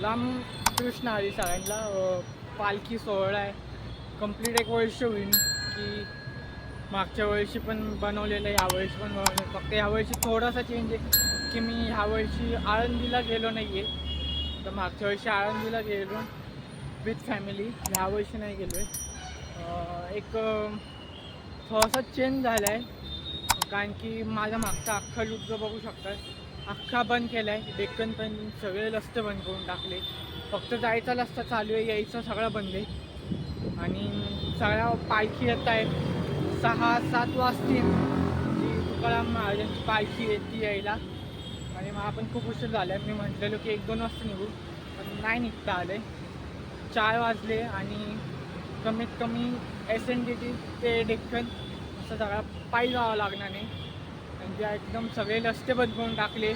लांब कृष्ण हरी सगळ्यांना. पालखी सोहळा आहे. कंप्लीट एक वर्ष होईल की मागच्या वर्षी पण बनवलेलं आहे. यावर्षी पण बनवलं फक्त यावर्षी थोडासा चेंज आहे की मी ह्यावर्षी आळंदीला गेलो नाही आहे तर मागच्या वर्षी आळंदीला गेलो विथ फॅमिली ह्यावर्षी नाही गेलो आहे एक थोडासा चेंज झाला आहे कारण की माझ्या मागचा अख्खा लुक जो बघू शकतात अख्खा बंद केला आहे डेक्कन पण सगळे रस्ते बंद करून टाकले. फक्त जायचा रस्ता चालू आहे यायचं सगळं बंद आहे. आणि सगळ्या पालखी येत आहेत. सहा सात वाजतील. जी तुकाराम महाराजांची पालखी येते यायला. आणि मग आपण खूप उशीर झाला मी म्हटलेलो की एक दोन वाजता निघू. पण नाही निघता आले चार वाजले आणि कमीत कमी एस एन डी टी ते डेक्कन असं सगळा पायी जावं लागणार नाही. म्हणजे एकदम सगळे रस्ते बदलून टाकले.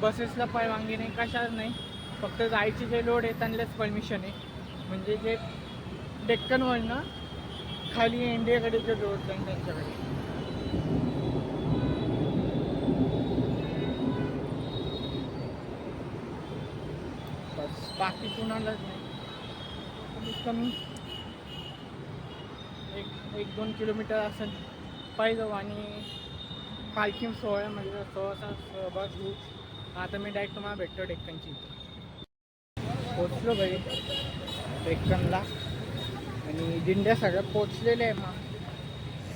बसेसला परवानगी नाही कशाच नाही. फक्त जायचे जे लोड आहे त्यांनाच परमिशन आहे. म्हणजे जे डेक्कनवरनं खाली इंडियाकडे जे रोड जाईल त्यांच्याकडे. बस बाकी कुणालाच नाही. कमीत कमी एक एक दोन किलोमीटर असं पाहिजे जाऊ आणि पालखी सोहळ्यामध्ये म्हणजे सोळाचा सहभाग घेऊ. आता मी डायरेक्ट तुम्हाला भेटतो डेक्कनची पोचलो भाई डेक्कनला. आणि दिंड्या सगळ्या पोचलेल्या आहे मग.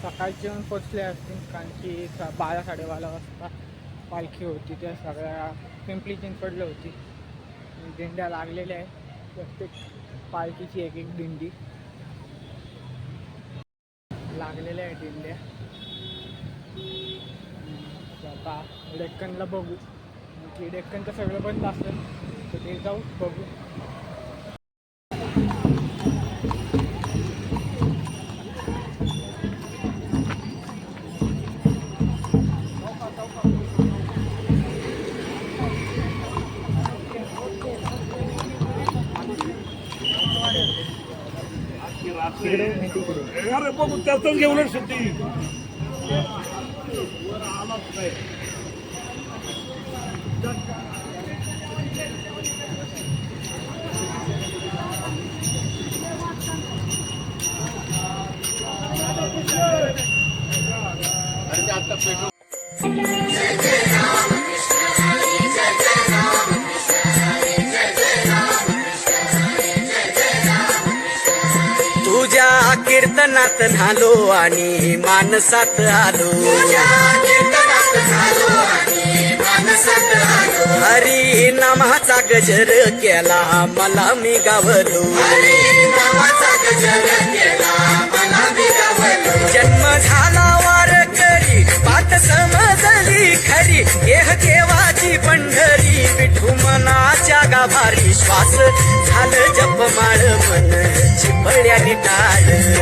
सकाळचे येऊन पोचले असतील कारण की सा बारा साडेबारा वाजता पालखी होती. त्या सगळ्या पिंपली चिंचवडला होती. दिंड्या लागलेल्या आहेत. प्रत्येक पालखीची एक एक दिंडी. लागलेल्या आहे दिंड्या. तर आता डेक्कनला बघू. की डेक्कनचं सगळं बंद असेल तर ते जाऊ बघू. अरे बघू त्यातच घेऊन सुट्टी. तुझ्या कीर्तनात झालो आणि मानसात आलो. हरी नामाचा गजर केला मला मी गावलो. समजली खरी. देह देवाची पंढरी विठू मनाच्या गाभारी. श्वास झालं जपमाळ मन चिपळ्याने टाळ.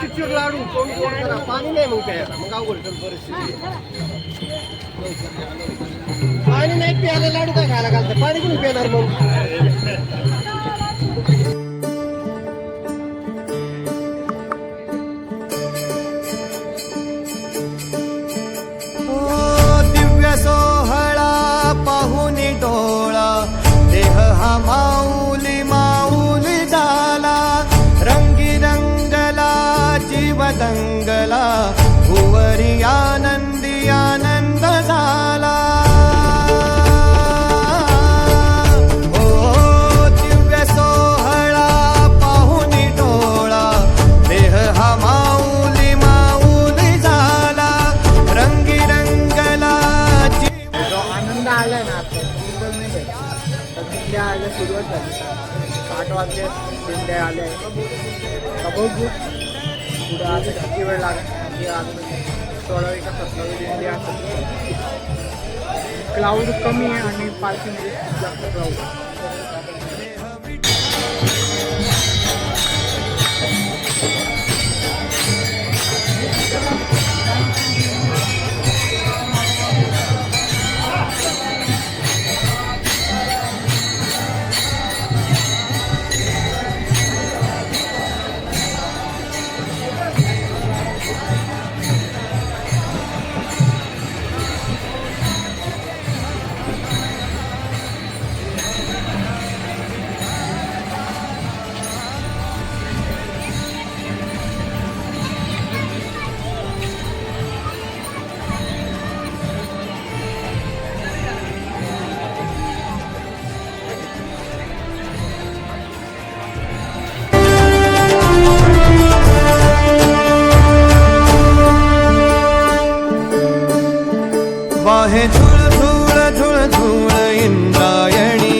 मोतीचूर लाडू. कोण कोण करा? पाणी नाही मग प्यायला. मग अवघड परिस्थिती पाणी नाही प्यायला लाडू काय खायला घालतं पाणी कोणी पिणार मग? पुढं आता किती वेळ लागत लागेल आज म्हणजे सोळावी का सतरावी इंडिया असं क्लाउड कमी आहे आणि पार्किंग जास्त क्लाउड झुळ झुळ झुळ झुळ इंद्रायणी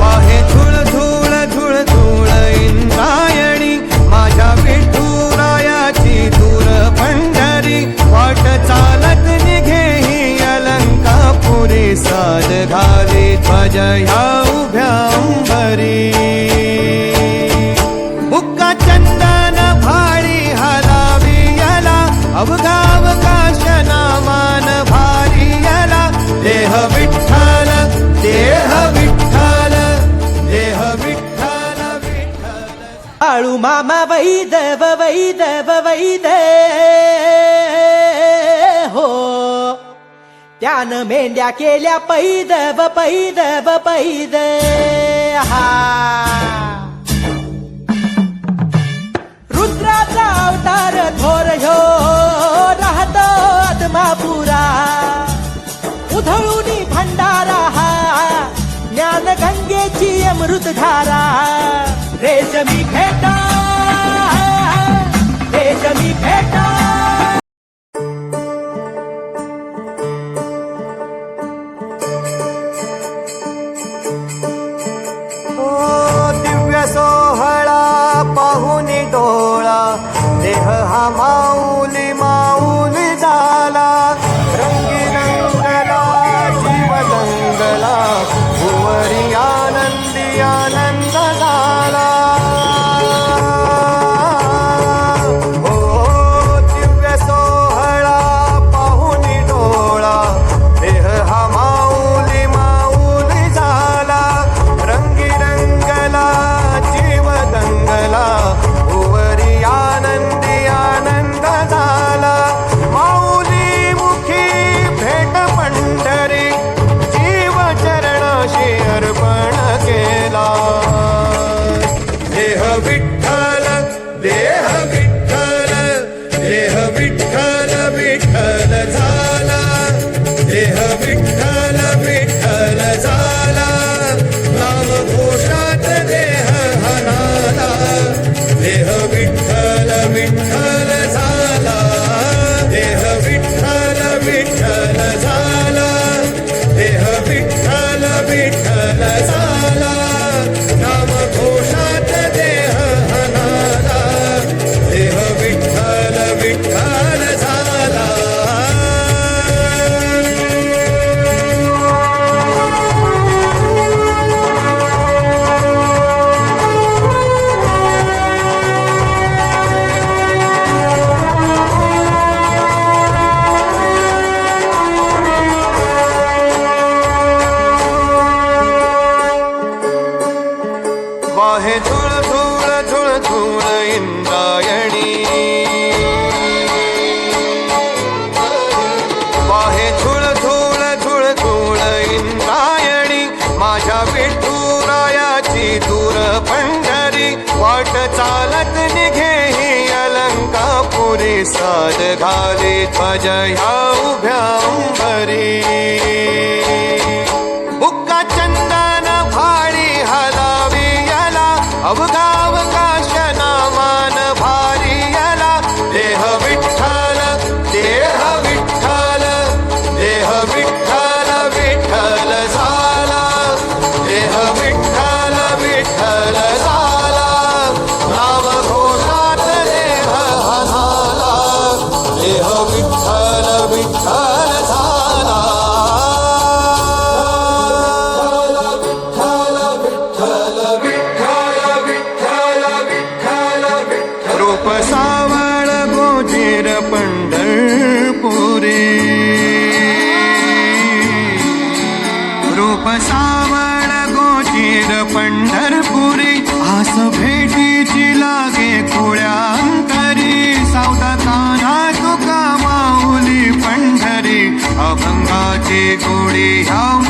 वाहे झुळ झुळ झुळ झुळ इंद्रायणी माझ्या विठुरायाची दूर पंढरी वाट चालत निघे ही अलंकापुरी साज घाली ध्वज आळू मामा वैदव वैदव वैद हो। त्यान मेंढ्या केल्या पैदव पैदव पैद हा। रुद्राचा अवतार थोर ह्यो राहतो आत्मापुरा। उधळूनी भंडारा हा ज्ञान गंगेची अमृतधारा रेशमी खेटा रेशमी भेटा? ओ दिव्य सोहळा पाहुनी डोळा देह हा चालत निघे ही अलंकापुरी साज घाली ध्वज ह्या उभ्या अंबरी बुक्का चंदन भाडी हलावी याला अवघा पंढरपुरी आस भेटीची लागे कोळ्या अंतरी. सावधाताना तुका माऊली पंढरी अभंगाची गोडी ह्या